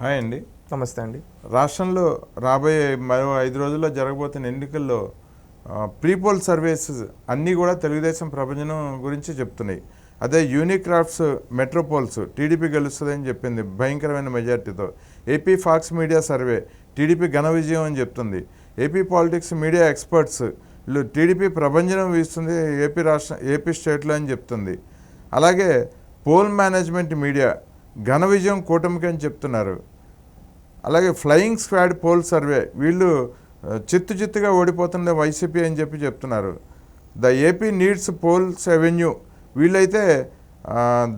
Hi అండి. నమస్తే అండి. రాష్ట్రంలో రాబోయే మరో ఐదు రోజుల్లో జరగబోతున్న ఎన్నికల్లో ప్రీపోల్ సర్వీసెస్ అన్నీ కూడా తెలుగుదేశం ప్రభంజనం గురించి చెప్తున్నాయి. అదే యూనిక్రాఫ్ట్స్ మెట్రోపోల్స్ టీడీపీ గెలుస్తుందని చెప్పింది భయంకరమైన మెజార్టీతో AP Fox media survey TDP ఘన విజయం అని చెప్తుంది. AP politics media experts TDP ప్రభంజనం వీస్తుంది ఏపీ రాష్ట్ర ఏపీ స్టేట్లో అని చెప్తుంది. అలాగే పోల్ మేనేజ్మెంట్ మీడియా ఘన విజయం కూటమికి అని చెప్తున్నారు. అలాగే ఫ్లయింగ్ స్క్వాడ్ పోల్ సర్వే వీళ్ళు చిత్తు చిత్తుగా ఓడిపోతుంది వైసీపీ అని చెప్పి చెప్తున్నారు. The AP needs polls avenue వీళ్ళైతే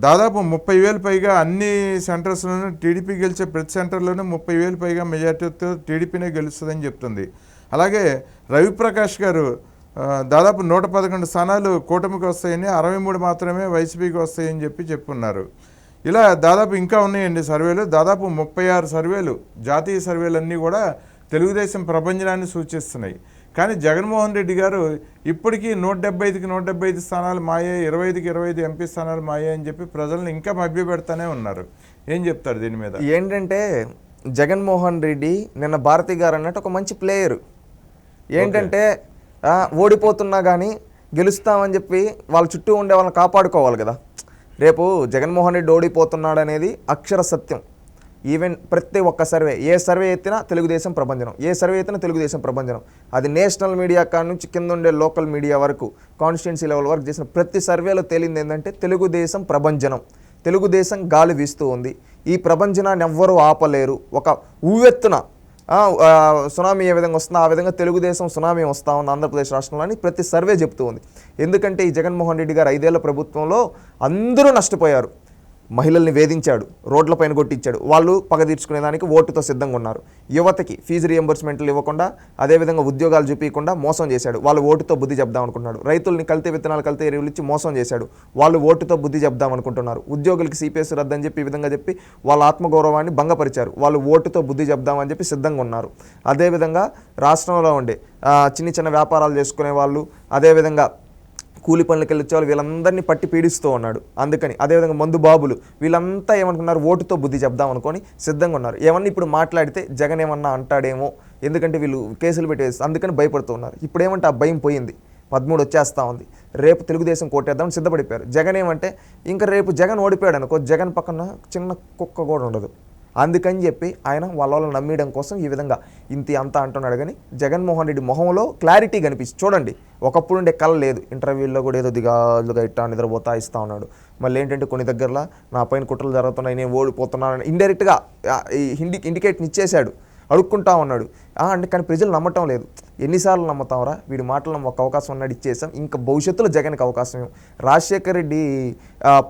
దాదాపు ముప్పై వేలు పైగా అన్ని సెంటర్స్లోనూ టీడీపీ గెలిచే ప్రతి సెంటర్లోనూ ముప్పై వేలు పైగా మెజార్టీతో టీడీపీనే గెలుస్తుందని చెప్తుంది. అలాగే రవిప్రకాష్ గారు దాదాపు నూట పదకొండు స్థానాలు కూటమికి వస్తాయని అరవై మూడు మాత్రమే వైసీపీకి వస్తాయని చెప్పి చెప్పున్నారు. ఇలా దాదాపు ఇంకా ఉన్నాయండి సర్వేలు. దాదాపు ముప్పై ఆరు సర్వేలు జాతీయ సర్వేలన్నీ కూడా తెలుగుదేశం ప్రపంచనాన్ని సూచిస్తున్నాయి. కానీ జగన్మోహన్ రెడ్డి గారు ఇప్పటికీ నూట డెబ్బై ఐదుకి నూట డెబ్బై ఐదు స్థానాలు మాయే ఇరవై ఐదుకి ఇరవై ఐదు ఎంపీ స్థానాలు మాయే అని చెప్పి ప్రజలను ఇంకా మభ్యపెడతానే ఉన్నారు. ఏం చెప్తారు దీని మీద? ఏంటంటే జగన్మోహన్ రెడ్డి నిన్న భారతి గారు అన్నట్టు ఒక మంచి ప్లేయర్. ఏంటంటే ఓడిపోతున్నా కానీ గెలుస్తామని చెప్పి వాళ్ళ చుట్టూ ఉండే వాళ్ళని కాపాడుకోవాలి కదా. రేపు జగన్మోహన్ రెడ్డి ఓడిపోతున్నాడు అనేది అక్షర సత్యం. ఈవెన్ ప్రతి ఒక్క సర్వే ఏ సర్వే ఎత్తినా తెలుగుదేశం ప్రభంజనం. ఏ సర్వే ఎత్తినా తెలుగుదేశం ప్రభంజనం. అది నేషనల్ మీడియా కాడ నుంచి కింద ఉండే లోకల్ మీడియా వరకు కాన్స్టిట్యున్సీ లెవెల్ వరకు చేసిన ప్రతి సర్వేలో తేలింది ఏంటంటే తెలుగుదేశం ప్రభంజనం. తెలుగుదేశం గాలి వీస్తూ ఉంది. ఈ ప్రభంజనాన్ని ఎవ్వరూ ఆపలేరు. ఒక ఉవ్వెత్తున సునామీ ఏ విధంగా వస్తుందో ఆ విధంగా తెలుగుదేశం సునామీ వస్తూ ఉంది ఆంధ్రప్రదేశ్ రాష్ట్రంలో అని ప్రతి సర్వే చెప్తూ ఉంది. ఎందుకంటే ఈ జగన్మోహన్ రెడ్డి గారు ఐదేళ్ళ ప్రభుత్వంలో అందరూ నష్టపోయారు. మహిళల్ని వేధించాడు రోడ్లపైన కొట్టించాడు. వాళ్ళు పగ తీర్చుకునేదానికి ఓటుతో సిద్ధంగా ఉన్నారు. యువతకి ఫీజు రియంబర్స్మెంట్లు ఇవ్వకుండా అదేవిధంగా ఉద్యోగాలు చూపించకుండా మోసం చేశాడు. వాళ్ళు ఓటుతో బుద్ధి చెప్దాం అనుకుంటున్నాడు రైతుల్ని కల్తీ విత్తనాలు కల్తీ ఎరువులు ఇచ్చి మోసం చేశాడు. వాళ్ళు ఓటుతో బుద్ధి చెప్దాం అనుకుంటున్నారు. ఉద్యోగులకి సిపిఎస్ రద్దని చెప్పి ఈ విధంగా చెప్పి వాళ్ళ ఆత్మగౌరవాన్ని భంగపరిచారు. వాళ్ళు ఓటుతో బుద్ధి చెప్దామని చెప్పి సిద్ధంగా ఉన్నారు. అదేవిధంగా రాష్ట్రంలో ఉండే చిన్న చిన్న వ్యాపారాలు చేసుకునే వాళ్ళు అదేవిధంగా కూలి పనులకు వెళ్ళొచ్చే వీళ్ళందరినీ పట్టి పీడిస్తూ ఉన్నాడు. అందుకని అదేవిధంగా మందు బాబులు వీళ్ళంతా ఏమనుకున్నారు? ఓటుతో బుద్ధి చెప్దాం అనుకొని సిద్ధంగా ఉన్నారు. ఏమన్నా ఇప్పుడు మాట్లాడితే జగన్ ఏమన్నా అంటాడేమో? ఎందుకంటే వీళ్ళు కేసులు పెట్టేసి అందుకని భయపడుతూ ఉన్నారు. ఇప్పుడు ఏమంటే ఆ భయం పోయింది. పదమూడు వచ్చేస్తా ఉంది. రేపు తెలుగుదేశం కోటేద్దామని సిద్ధపడిపోయారు. జగన్ ఏమంటే ఇంకా రేపు జగన్ ఓడిపోయాడు అనుకో జగన్ పక్కన చిన్న కుక్క కూడా ఉండదు. అందుకని చెప్పి ఆయన వాళ్ళ వాళ్ళని నమ్మేయడం కోసం ఈ విధంగా ఇంత అంత అంటున్నాడు. కానీ జగన్మోహన్ రెడ్డి మొహంలో క్లారిటీ కనిపించి చూడండి ఒకప్పుడు ఉండే కళ లేదు. ఇంటర్వ్యూల్లో కూడా ఏదో దిగాలుగా ఇట్టా నిద్రపోతా ఇస్తా ఉన్నాడు. మళ్ళీ ఏంటంటే కొన్ని దగ్గరలో నా పైన కుట్రలు జరుగుతున్నాయి నేను ఓడిపోతున్నాను ఇండైరెక్ట్గా ఈ ఇండి ఇండికేట్ని ఇచ్చేశాడు. అడుక్కుంటా ఉన్నాడు. అంటే కానీ ప్రజలు నమ్మటం లేదు. ఎన్నిసార్లు నమ్ముతాంరా? వీడి మాటలు ఒక అవకాశం ఉన్నాడు ఇచ్చేసాం. ఇంకా భవిష్యత్తులో జగన్కి అవకాశం. రాజశేఖర్ రెడ్డి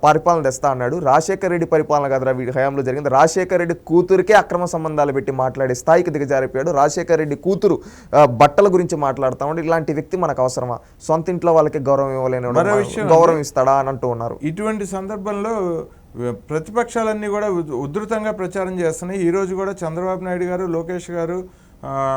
పరిపాలన తెస్తా అన్నాడు. రాజశేఖర్ రెడ్డి పరిపాలన కదరా వీడి హయాంలో జరిగింది. రాజశేఖర్ రెడ్డి కూతురికే అక్రమ సంబంధాలు పెట్టి మాట్లాడే స్థాయికి దిగజారిపోయాడు. రాజశేఖర్ రెడ్డి కూతురు బట్టల గురించి మాట్లాడుతా ఉంటే ఇలాంటి వ్యక్తి మనకు అవసరమా? సొంత ఇంట్లో వాళ్ళకి గౌరవం ఇవ్వలేని గౌరవం ఇస్తాడా అని అంటూ ఉన్నారు. ఇటువంటి సందర్భంలో ప్రతిపక్షాలన్నీ కూడా ఉద్- ఉధృతంగా ప్రచారం చేస్తున్నాయి. ఈరోజు కూడా చంద్రబాబు నాయుడు గారు లోకేష్ గారు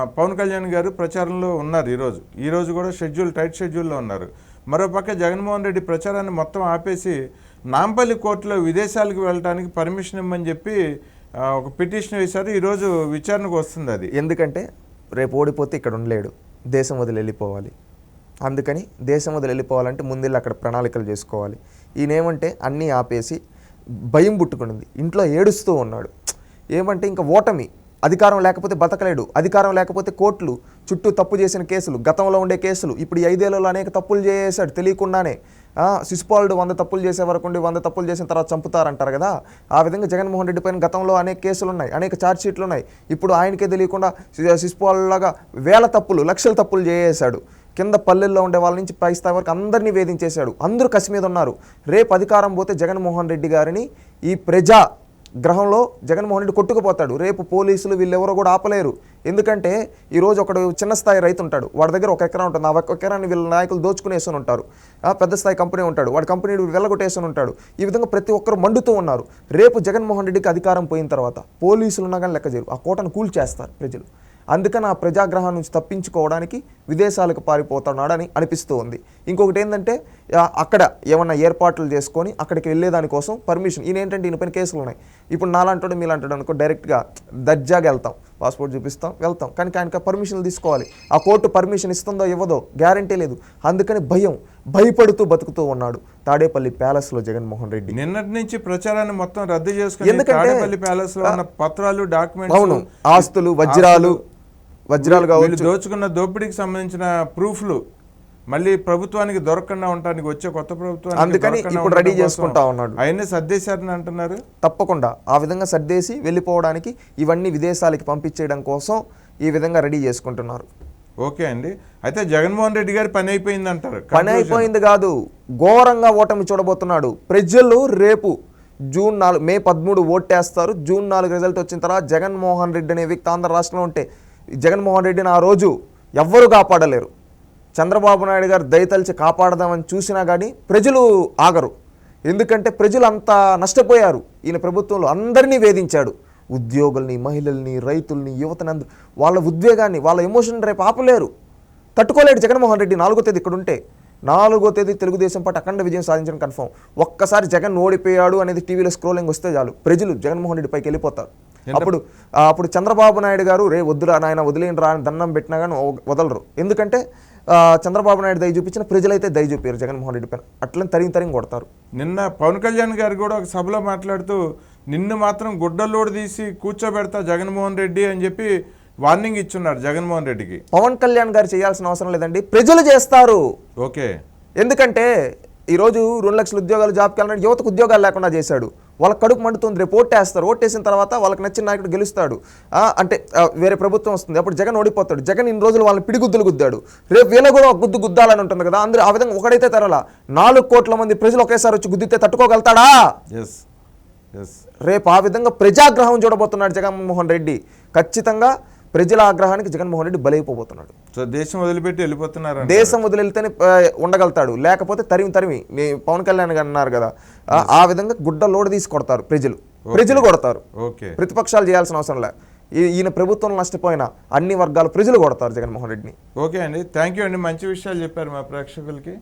పవన్ కళ్యాణ్ గారు ప్రచారంలో ఉన్నారు ఈరోజు ఈరోజు కూడా షెడ్యూల్ టైట్ షెడ్యూల్లో ఉన్నారు. మరోపక్క జగన్మోహన్ రెడ్డి ప్రచారాన్ని మొత్తం ఆపేసి నాంపల్లి కోర్టులో విదేశాలకు వెళ్ళడానికి పర్మిషన్ ఇమ్మని చెప్పి ఒక పిటిషన్ వేశారు. ఈరోజు విచారణకు వస్తుంది అది. ఎందుకంటే రేపు ఓడిపోతే ఇక్కడ ఉండలేడు. దేశం వదిలి వెళ్ళిపోవాలి. అందుకని దేశం వదిలి వెళ్ళిపోవాలంటే ముందు అక్కడ ప్రణాళికలు చేసుకోవాలి. ఈయనేమంటే అన్నీ ఆపేసి భయం పుట్టుకునింది. ఇంట్లో ఏడుస్తూ ఉన్నాడు. ఏమంటే ఇంకా ఓటమి. అధికారం లేకపోతే బతకలేడు. అధికారం లేకపోతే కోర్టులు చుట్టూ తప్పు చేసిన కేసులు గతంలో ఉండే కేసులు. ఇప్పుడు ఐదేళ్ళలో అనేక తప్పులు చేశాడు తెలియకుండానే. శిశుపాలుడు వంద తప్పులు చేసే వరకు ఉండి వంద తప్పులు చేసిన తర్వాత చంపుతారంటారు కదా? ఆ విధంగా జగన్మోహన్ రెడ్డి పైన గతంలో అనేక కేసులు ఉన్నాయి అనేక ఛార్జ్ షీట్లు ఉన్నాయి ఇప్పుడు ఆయనకే తెలియకుండా శి- శిశుపాలులాగా వేల తప్పులు లక్షల తప్పులు చేసేశాడు. కింద పల్లెల్లో ఉండే వాళ్ళ నుంచి పై స్థాయి వరకు అందరినీ వేధించేశాడు. అందరూ కసి మీద ఉన్నారు. రేపు అధికారం పోతే జగన్మోహన్ రెడ్డి గారిని ఈ ప్రజా గ్రహంలో జగన్మోహన్ రెడ్డి కొట్టుకుపోతాడు. రేపు పోలీసులు వీళ్ళెవరో కూడా ఆపలేరు. ఎందుకంటే ఈరోజు ఒకడు చిన్న స్థాయి రైతు ఉంటాడు. వాడి దగ్గర ఒక ఎకరా ఉంటుంది. ఆ ఒక ఎకరాన్ని వీళ్ళ నాయకులు దోచుకునేసి ఉంటారు. ఆ పెద్ద స్థాయి కంపెనీ ఉంటాడు. వాడి కంపెనీ వెళ్ళగొట్టేసి ఉంటాడు. ఈ విధంగా ప్రతి ఒక్కరు మండుతూ ఉన్నారు. రేపు జగన్మోహన్ రెడ్డికి అధికారం పోయిన తర్వాత పోలీసులు ఉన్నా కానీ లెక్క చేయరు. ఆ కోటను కూల్చేస్తారు ప్రజలు. అందుకని ఆ ప్రజాగ్రహం నుంచి తప్పించుకోవడానికి విదేశాలకు పారిపోతున్నాడని అనిపిస్తూ ఉంది. ఇంకొకటి ఏంటంటే అక్కడ ఏమన్నా ఏర్పాట్లు చేసుకొని అక్కడికి వెళ్ళేదానికోసం పర్మిషన్ ఈయన ఏంటంటే ఈయన పైన కేసులు ఉన్నాయి. ఇప్పుడు నాలంటాడు మీలాంటాడు అనుకో డైరెక్ట్గా దర్జాగా వెళ్తాం. పాస్పోర్ట్ చూపిస్తాం వెళ్తాం. కానీ ఆయనకి పర్మిషన్లు తీసుకోవాలి. ఆ కోర్టు పర్మిషన్ ఇస్తుందో ఇవ్వదో గ్యారంటీ లేదు. అందుకని భయం భయపడుతూ బతుకుతూ ఉన్నాడు తాడేపల్లి ప్యాలెస్లో జగన్మోహన్ రెడ్డి. నిన్నటి నుంచి ప్రచారాన్ని మొత్తం రద్దు చేసుకుని ఎందుకంటే- తాడేపల్లి ప్యాలెస్లో ఉన్న పత్రాలు డాక్యుమెంట్స్ అవును. ఆస్తులు వజ్రాలు వజ్రాలు కావచ్చు. దోచుకున్న దోపిడీకి సంబంధించిన ప్రూఫ్లు మళ్ళీ ప్రభుత్వానికి దొరకకుండా ఉండటానికి వచ్చే కొత్త ప్రభుత్వానికి అందుకని ఇప్పుడు రెడీ చేసుకుంటా ఉన్నాడు. ఆయన్ని సర్దేశారని అంటున్నారు? తప్పకుండా. ఆ విధంగా సర్దేసి వెళ్ళిపోవడానికి ఇవన్నీ విదేశాలకి పంపించేయడం కోసం ఈ విధంగా రెడీ చేసుకుంటున్నారు. ఓకే అండి. అయితే జగన్మోహన్ రెడ్డి గారి పని అయిపోయింది అంటారు. పని అయిపోయింది కాదు. ఘోరంగా ఓటమి చూడబోతున్నాడు. ప్రజలు రేపు జూన్ నాలుగు మే పదమూడు ఓటేస్తారు. జూన్ నాలుగు రిజల్ట్ వచ్చిన తర్వాత జగన్మోహన్ రెడ్డి అనే వ్యక్తి ఆంధ్ర రాష్ట్రంలో ఉంటే జగన్మోహన్ రెడ్డిని ఆ రోజు ఎవ్వరూ కాపాడలేరు. చంద్రబాబు నాయుడు గారు దయతలిచి కాపాడదామని చూసినా కానీ ప్రజలు ఆగరు. ఎందుకంటే ప్రజలు అంతా నష్టపోయారు. ఈయన ప్రభుత్వంలో అందరినీ వేధించాడు. ఉద్యోగుల్ని మహిళల్ని రైతుల్ని యువతని అందరూ వాళ్ళ ఉద్వేగాన్ని వాళ్ళ ఎమోషన్ రేపు ఆపలేరు. తట్టుకోలేడు జగన్మోహన్ రెడ్డి. నాలుగో తేదీ ఇక్కడ ఉంటే నాలుగో తేదీ తెలుగుదేశం పార్టీ అఖండ విజయం సాధించడం కన్ఫర్మ్. ఒక్కసారి జగన్ ఓడిపోయాడు అనేది టీవీలో స్క్రోలింగ్ వస్తే చాలు. ప్రజలు జగన్మోహన్ రెడ్డి పైకి వెళ్ళిపోతారు. అప్పుడు అప్పుడు చంద్రబాబు నాయుడు గారు రే వద్దురా నాయన వదిలేని రా అని దండం పెట్టినా కానీ వదలరు. ఎందుకంటే చంద్రబాబు నాయుడు దయ చూపించిన ప్రజలైతే దయ చూపారు జగన్మోహన్ రెడ్డి పైన. అట్లని తరిగి తరిగి కొడతారు. నిన్న పవన్ కళ్యాణ్ గారు కూడా ఒక సభలో మాట్లాడుతూ నిన్ను మాత్రం గుడ్డలోడు తీసి కూర్చోబెడతా జగన్మోహన్ రెడ్డి అని చెప్పి వార్నింగ్ ఇచ్చున్నారు జగన్మోహన్ రెడ్డికి. పవన్ కళ్యాణ్ గారు చేయాల్సిన అవసరం లేదండి. ప్రజలు చేస్తారు. ఓకే. ఎందుకంటే ఈరోజు రెండు లక్షల ఉద్యోగాలు జాబ్కి వెళ్ళినట్టు యువతకు ఉద్యోగాలు లేకుండా చేశాడు. వాళ్ళ కడుపు మండుతుంది రేపు ఓటేస్తారు ఓటేసిన తర్వాత వాళ్ళకి నచ్చిన నాయకుడు గెలుస్తాడు. అంటే వేరే ప్రభుత్వం వస్తుంది. అప్పుడు జగన్ ఓడిపోతాడు. జగన్ ఇన్ని రోజులు వాళ్ళని పిడిగుద్దులు గుద్దాడు. రేపు వీళ్ళ కూడా ఒక గుద్దు గుద్దాలని ఉంటుంది కదా అందరూ ఆ విధంగా ఒకడైతే తరలా. నాలుగు కోట్ల మంది ప్రజలు ఒకేసారి వచ్చి గుద్దితే తట్టుకోగలుగుతాడా? ఎస్ ఎస్ రేపు ఆ విధంగా ప్రజాగ్రహం చూడబోతున్నాడు జగన్మోహన్ రెడ్డి. ఖచ్చితంగా ప్రజల ఆగ్రహానికి జగన్మోహన్ రెడ్డి బలైపోబోతున్నాడు. సో దేశం వదిలిపెట్టి వెళ్ళిపోతున్నారు దేశం వదిలితేనే ఉండగలుగుతాడు. లేకపోతే తరిమి తరిమి పవన్ కళ్యాణ్ గారు అన్నారు కదా ఆ- విధంగా గుడ్డ లోడ తీసి కొడతారు ప్రజలు. ప్రజలు కొడతారు. ఓకే ప్రతిపక్షాలు చేయాల్సిన అవసరం లే. ఈ- ఈయన ప్రభుత్వం నష్టపోయిన అన్ని వర్గాల ప్రజలు కొడతారు జగన్మోహన్ రెడ్డిని. ఓకే అండి. థ్యాంక్ యూ అండి. మంచి విషయాలు చెప్పారు మా ప్రేక్షకులకి.